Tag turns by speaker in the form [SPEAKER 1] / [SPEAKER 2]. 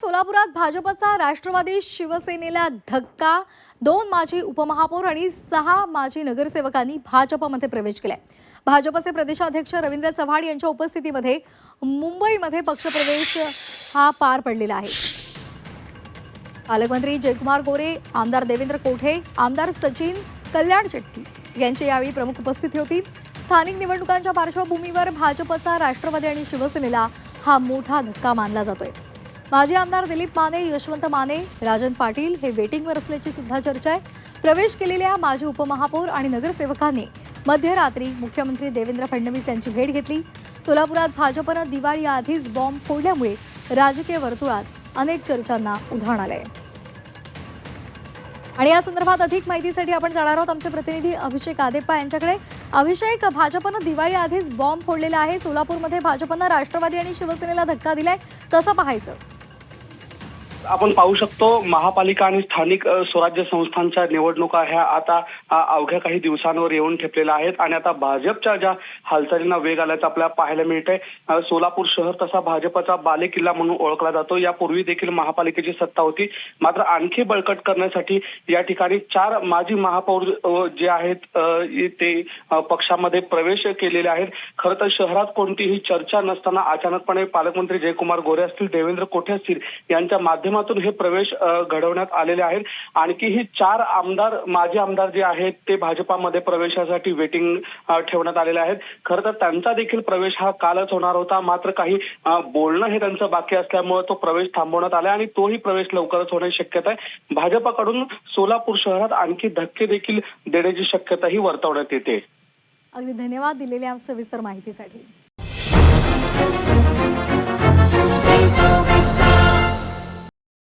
[SPEAKER 1] सोलापुरात भाजपचा राष्ट्रवादी शिवसेनेला धक्का. दोन माजी उपमहापौर आणि सहा माजी नगरसेवकांनी भाजपमध्ये प्रवेश केलाय. भाजपचे प्रदेशाध्यक्ष रवींद्र चव्हाण यांच्या उपस्थितीमध्ये मुंबईमध्ये पक्षप्रवेश हा पार पडलेला आहे. पालकमंत्री जयकुमार गोरे आमदार देवेंद्र कोठे आमदार सचिन कल्याण शेट्टी यांची यावेळी प्रमुख उपस्थिती होती. स्थानिक निवडणुकांच्या पार्श्वभूमीवर भाजपचा राष्ट्रवादी आणि शिवसेनेला हा मोठा धक्का मानला जातोय. माजी आमदार दिलीप माने यशवंत माने राजन पाटील हे वेटिंगवर असल्याची सुद्धा चर्चा आहे. प्रवेश केलेल्या माजी उपमहापौर आणि नगरसेवकांनी मध्यरात्री मुख्यमंत्री देवेंद्र फडणवीस यांची भेट घेतली. सोलापुरात भाजपनं दिवाळी आधीच बॉम्ब फोडल्यामुळे राजकीय वर्तुळात अनेक चर्चांना उधाण आलंय. आणि या संदर्भात अधिक माहितीसाठी आपण जाणार आहोत आमचे प्रतिनिधी अभिषेक आदेप्पा यांच्याकडे. अभिषेक भाजपनं दिवाळी आधीच बॉम्ब फोडलेला आहे. सोलापूरमध्ये भाजपनं राष्ट्रवादी आणि शिवसेनेला धक्का दिलाय. कसं पाहायचं?
[SPEAKER 2] आपण पाहू शकतो महापालिका आणि स्थानिक स्वराज्य संस्थांच्या निवडणुका ह्या आता अवघ्या काही दिवसांवर येऊन ठेपलेल्या आहेत आणि आता भाजपच्या ज्या हालचालींना वेग आल्याचं आपल्याला पाहायला मिळतंय. आहे सोलापूर शहर तसा भाजपचा बालेकिल्ला म्हणून ओळखला जातो. यापूर्वी देखील महापालिकेची सत्ता होती. मात्र आणखी बळकट करण्यासाठी या ठिकाणी चार माजी महापौर जे आहेत ते पक्षामध्ये प्रवेश केलेले आहेत. खरं तर शहरात कोणतीही चर्चा नसताना अचानकपणे पालकमंत्री जयकुमार गोरे असतील देवेंद्र कोठे असतील यांच्या माध्यमातून हे प्रवेश घडवण्यात आलेले आहेत. आणखी ही चार आमदार माजी आमदार जे आहेत ते भाजपामध्ये प्रवेशासाठी वेटिंग ठेवण्यात आलेले आहेत. खरं तर त्यांचा देखील प्रवेश हा कालच होणार होता. मात्र काही बोलणं हे त्यांचं बाकी असल्यामुळे तो प्रवेश थांबवण्यात आला आणि तोही प्रवेश लवकरच होण्याची शक्यता आहे. भाजपाकडून सोलापूर शहरात आणखी धक्के देखील देण्याची शक्यताही वर्तवण्यात येते.
[SPEAKER 1] अगदी धन्यवाद दिलेल्या सविस्तर माहितीसाठी.